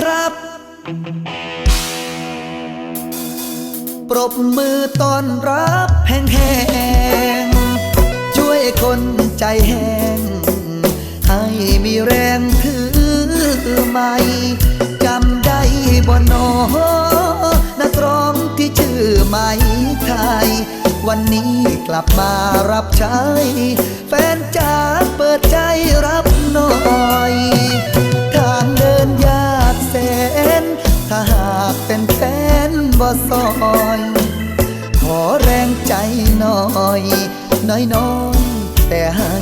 ครับ ปรบมือต้อนรับแห้งแหงช่วยคนใจแห้ง ให้มีแรงถือใหม่จำได้บ่นอนักร้องที่ชื่อไหมไทย วันนี้กลับมารับใช้ แฟนจ๋าเปิดใจากเป็นแฟนบ่ซอย ขอแรงใจหน่อย น้อยๆแต่ให้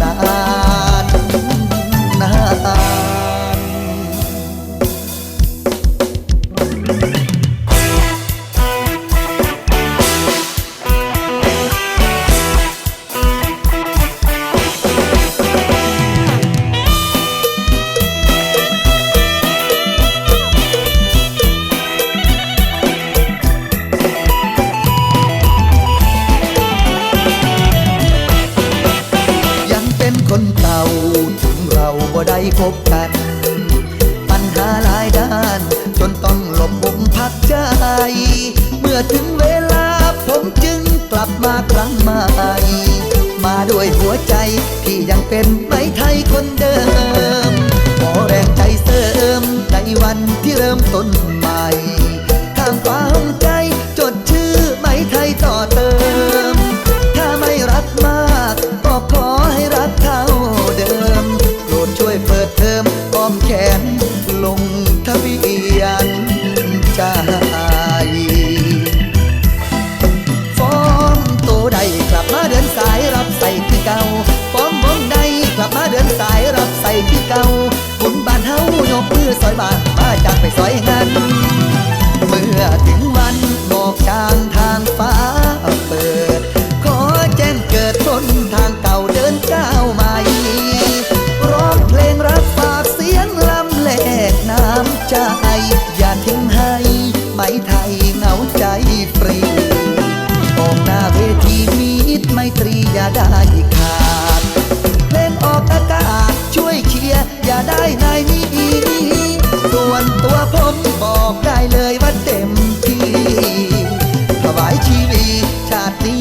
นานน ได้พบกัน ปัญหาหลายด้าน จนต้องหลบมุมพักใจ เมื่อถึงเวลาผมจึงกลับมาครั้งใหม่ มาด้วยหัวใจที่ยังเป็นไม้ไทยคนเดิม ทางเก่าเดินก้าวใหม่ร้องเพลงรักฝากเสียงลำแหลกน้ำใจ อย่าทิ้งให้ไหมไทยเหงาใจฟรีออกหน้าเวทีมีตรไมตรีอย่าได้ขาด เพลงออกอากาศช่วยเคลียร์อย่าได้นายนี้